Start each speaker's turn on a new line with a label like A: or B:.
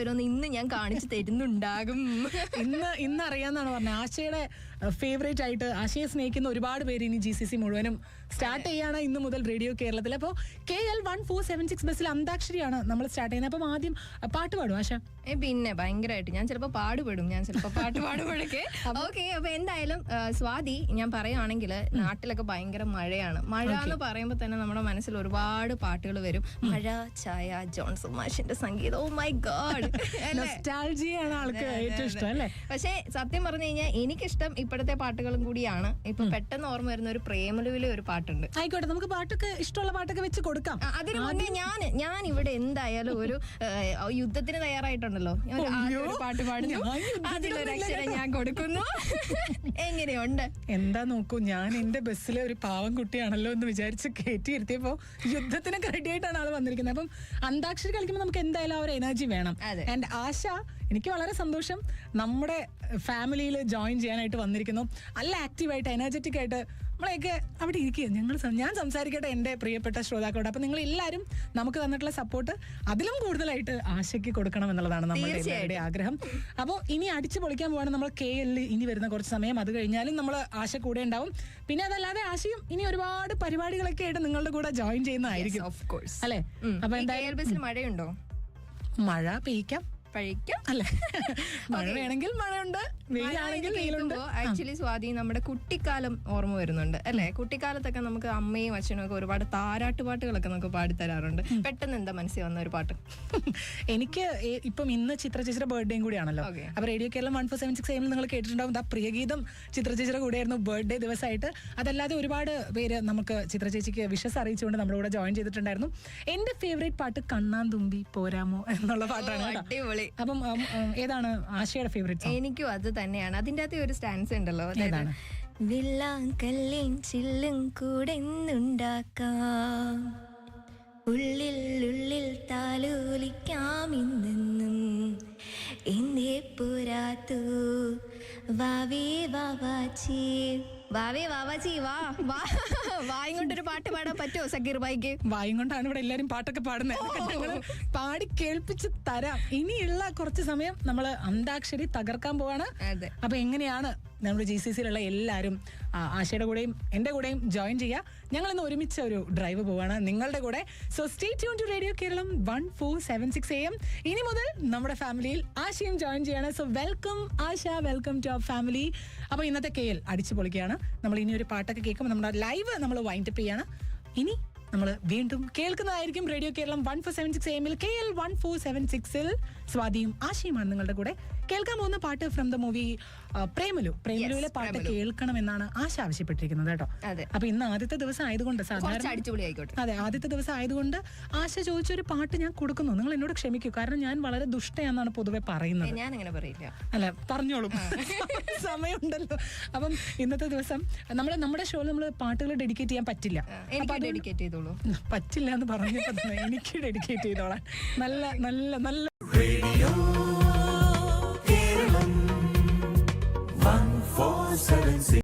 A: വരുമെന്ന് ഇന്ന് ഞാൻ കാണിച്ചു തരുന്നുണ്ടാകും.
B: ഇന്ന് ഇന്ന് അറിയാന്നാണ് പറഞ്ഞത്. ആശയുടെ ഫേവറേറ്റ് ആയിട്ട് ആശയെ സ്നേഹിക്കുന്ന ഒരുപാട് പേര് ഇനി ജി സി സി മുഴുവനും സ്റ്റാർട്ട് ചെയ്യാണ് ഇന്ന് മുതൽ റേഡിയോ കേരളത്തിൽ അപ്പോൾ K L one four seven six ബസ്സിൽ അന്താക്ഷരിയാണ് നമ്മൾ സ്റ്റാർട്ട് ചെയ്യുന്നത്. അപ്പം ആദ്യം പാട്ട് പാടും ആശ.
A: ഏ, പിന്നെ ഭയങ്കരമായിട്ട് ഞാൻ ചിലപ്പോൾ പാടുപെടും. ഞാൻ ചിലപ്പോൾ പാട്ട് പാടുമ്പോഴൊക്കെ ഓക്കെ അപ്പോൾ എന്തായാലും സ്വാതി ഞാൻ പറയുകയാണെങ്കിൽ നാട്ടിലൊക്കെ ഭയങ്കര മഴയാണ്. മഴ എന്ന് പറയുമ്പോൾ തന്നെ നമ്മുടെ മനസ്സിൽ ഒരുപാട് പാട്ടുകൾ വരും. മഴ ചായ ജോൺസൺ മാഷിന്റെ സംഗീതം. ഓ മൈ ഗോഡ്
B: നൊസ്റ്റാൾജിയാണ് ആൾക്ക് ഏറ്റവും ഇഷ്ടം അല്ലേ?
A: പക്ഷേ സത്യം പറഞ്ഞു കഴിഞ്ഞാൽ എനിക്കിഷ്ടം ഇപ്പോഴത്തെ പാട്ടുകളും കൂടിയാണ്. ഇപ്പൊ പെട്ടെന്ന് ഓർമ്മ വരുന്ന ഒരു പ്രേമലുവിലെ ഒരു പാട്ടുണ്ട്.
B: ആയിക്കോട്ടെ നമുക്ക് പാട്ടൊക്കെ ഇഷ്ടമുള്ള പാട്ടൊക്കെ വെച്ച് കൊടുക്കാം.
A: അതിന് മുന്നേ ഞാൻ ഞാൻ ഇവിടെ എന്തായാലും ഒരു യുദ്ധത്തിന് തയ്യാറായിട്ടുണ്ടല്ലോ. ഒരു പാട്ട് പാടുന്നു. അതിലൊരു അക്ഷരം ഞാൻ കൊടുക്കുന്നു. എങ്ങനെയുണ്ട്?
B: എന്താ നോക്കൂ ഞാൻ എന്റെ ബസ്സിലെ ഒരു പാവം കുട്ടിയാണല്ലോ എന്ന് വിചാരിച്ച് കയറ്റി ഇരുത്തിയപ്പോ യുദ്ധത്തിനൊക്കെ റെഡി ആയിട്ടാണ് ആൾ വന്നിരിക്കുന്നത്. അപ്പം അന്താക്ഷരി കളിക്കുമ്പോൾ നമുക്ക് എന്തായാലും ആ ഒരു എനർജി വേണം. ആൻഡ് ആശ എനിക്ക് വളരെ സന്തോഷം. നമ്മുടെ ഫാമിലിയിൽ ജോയിൻ ചെയ്യാനായിട്ട് വന്നിരിക്കുന്നു. നല്ല ആക്റ്റീവായിട്ട് എനർജറ്റിക് ആയിട്ട് നമ്മളെയൊക്കെ അവിടെ ഇരിക്കുക. ഞങ്ങൾ ഞാൻ സംസാരിക്കട്ടെ എന്റെ പ്രിയപ്പെട്ട ശ്രോതാക്കളോട്. അപ്പം നിങ്ങൾ എല്ലാവരും നമുക്ക് തന്നിട്ടുള്ള സപ്പോർട്ട് അതിലും കൂടുതലായിട്ട് ആശയ്ക്ക് കൊടുക്കണം എന്നുള്ളതാണ് നമ്മുടെ എല്ലാവരുടെ ആഗ്രഹം. അപ്പോൾ ഇനി അടിച്ചു പൊളിക്കാൻ പോവാണ് നമ്മൾ കെ എല്ലിൽ ഇനി വരുന്ന കുറച്ച് സമയം. അത് കഴിഞ്ഞാലും നമ്മൾ ആശ കൂടെ ഉണ്ടാവും. പിന്നെ അതല്ലാതെ ആശയും ഇനി ഒരുപാട് പരിപാടികളൊക്കെ ആയിട്ട് നിങ്ങളുടെ കൂടെ ജോയിൻ ചെയ്യുന്നതായിരിക്കും. അല്ലേ? അപ്പൊ എന്തായാലും
A: മഴയുണ്ടോ?
B: മഴ പെയ്ക്കാം
A: പഴിക്കാം.
B: അല്ലേ? മഴ വേണമെങ്കിൽ മഴയുണ്ട് വെയിലാണെങ്കിൽ വെയിലുണ്ട്.
A: ആക്ച്വലി സ്വാതി നമ്മുടെ കുട്ടിക്കാലം ഓർമ്മ വരുന്നുണ്ട് അല്ലെ? കുട്ടിക്കാലത്തൊക്കെ നമുക്ക് അമ്മയും അച്ഛനും ഒക്കെ ഒരുപാട് താരാട്ട് പാട്ടുകളൊക്കെ നമുക്ക് പാടിത്തരാറുണ്ട്. പെട്ടെന്ന് എന്താ മനസ്സിൽ വന്ന ഒരു പാട്ട്?
B: എനിക്ക് ഇപ്പം ഇന്ന് ചിത്ര ചേച്ചിയുടെ ബർത്ത്ഡേയും കൂടിയാണല്ലോ. അപ്പൊ radio Keralam one four seven six M നിങ്ങൾ കേട്ടിട്ടുണ്ടാവും. ആ പ്രിയഗീതം ചിത്ര ചേച്ചിയുടെ കൂടെയായിരുന്നു ബർത്ത്ഡേ ദിവസമായിട്ട്. അതല്ലാതെ ഒരുപാട് പേര് നമുക്ക് ചിത്ര ചേച്ചിക്ക് വിഷസ് അറിയിച്ചുകൊണ്ട് നമ്മുടെ കൂടെ ജോയിൻ ചെയ്തിട്ടുണ്ടായിരുന്നു. എന്റെ ഫേവറേറ്റ് പാട്ട് കണ്ണാൻ തുമ്പി പോരാമോ എന്നുള്ള പാട്ടാണ്
A: അടിപൊളി
B: അപ്പം ഏതാണ് ആശയുടെ ഫേവറേറ്റ്
A: എനിക്കും അത് തന്നെയാണ്. അതിന്റെ അകത്ത് ഒരു സ്റ്റാൻസ് ഉണ്ടല്ലോ.
B: ഏതാണ്?
A: വില്ലാങ്കല്ലിൻ ചില്ലും കൂടെ ഉണ്ടാക്കാം ഉള്ളിൽ ഉള്ളിൽ താലോലിക്കാം ഇന്നെന്നും. എന്നെ പോരാത്തു. വാവേ വാവാച്ചി വാവേ വാവാച്ചി വാ വാ വായും കൊണ്ടൊരു പാട്ട് പാടാൻ പറ്റുമോ സക്കീർ ബായിക്ക്
B: വായും കൊണ്ടാണ് ഇവിടെ എല്ലാരും പാട്ടൊക്കെ പാടുന്നത് പാടി കേൾപ്പിച്ച് തരാം. ഇനിയുള്ള കുറച്ച് സമയം നമ്മൾ അന്താക്ഷരി തകർക്കാൻ പോവാണ്. അപ്പൊ എങ്ങനെയാണ് നമ്മുടെ ജി സി സിയിലുള്ള എല്ലാവരും ആശയുടെ കൂടെയും എന്റെ കൂടെയും ജോയിൻ ചെയ്യുക. ഞങ്ങൾ ഇന്ന് ഒരുമിച്ച് ഒരു ഡ്രൈവ് പോവാണ്. നിങ്ങളുടെ കൂടെ. So stay tune to radio Keralam one four seven six A ഇനി മുതൽ നമ്മുടെ ഫാമിലിയിൽ ആശയും ജോയിൻ ചെയ്യാണ്. So welcome Asha welcome to our family അപ്പോൾ ഇന്നത്തെ കെ എൽ അടിച്ചു പൊളിക്കുകയാണ്. നമ്മൾ ഇനി ഒരു പാട്ടൊക്കെ കേൾക്കുമ്പോൾ നമ്മുടെ ലൈവ് നമ്മൾ വൈൻഡപ്പ് ചെയ്യാണ്. ഇനി നമ്മൾ വീണ്ടും കേൾക്കുന്നതായിരിക്കും radio Keralam one four seven six എമ്മിൽ K L one four seven സിക്സിൽ സ്വാതിയും ആശയുമാണ് നിങ്ങളുടെ കൂടെ. കേൾക്കാൻ പോകുന്ന പാട്ട് ഫ്രം ദ മൂവി പ്രേമലു. പ്രേമലുവിലെ പാട്ട് കേൾക്കണം എന്നാണ് ആശ ആവശ്യപ്പെട്ടിരിക്കുന്നത് കേട്ടോ. അപ്പൊ ഇന്ന് ആദ്യത്തെ ദിവസം ആയതുകൊണ്ട് സാധാരണ അതെ ആദ്യത്തെ ദിവസം ആയതുകൊണ്ട് ആശ ചോദിച്ചൊരു പാട്ട് ഞാൻ കൊടുക്കുന്നു. നിങ്ങൾ എന്നോട് ക്ഷമിക്കൂ. കാരണം ഞാൻ വളരെ ദുഷ്ടയാണെന്നാണ് പൊതുവെ പറയുന്നത്.
A: ഞാൻ അങ്ങനെ പറയില്ല.
B: അല്ല പറഞ്ഞോളൂ. സമയമുണ്ടല്ലോ. അപ്പം ഇന്നത്തെ ദിവസം നമ്മൾ നമ്മുടെ ഷോയിൽ നമ്മൾ പാട്ടുകൾ ഡെഡിക്കേറ്റ് ചെയ്യാൻ പറ്റില്ല.
A: ഡെഡിക്കേറ്റ് ചെയ്തോളൂ
B: പറ്റില്ല എന്ന് പറഞ്ഞപ്പോൾ എനിക്ക് ഡെഡിക്കേറ്റ് ചെയ്തോളാം നല്ല നല്ല നല്ല.
C: 147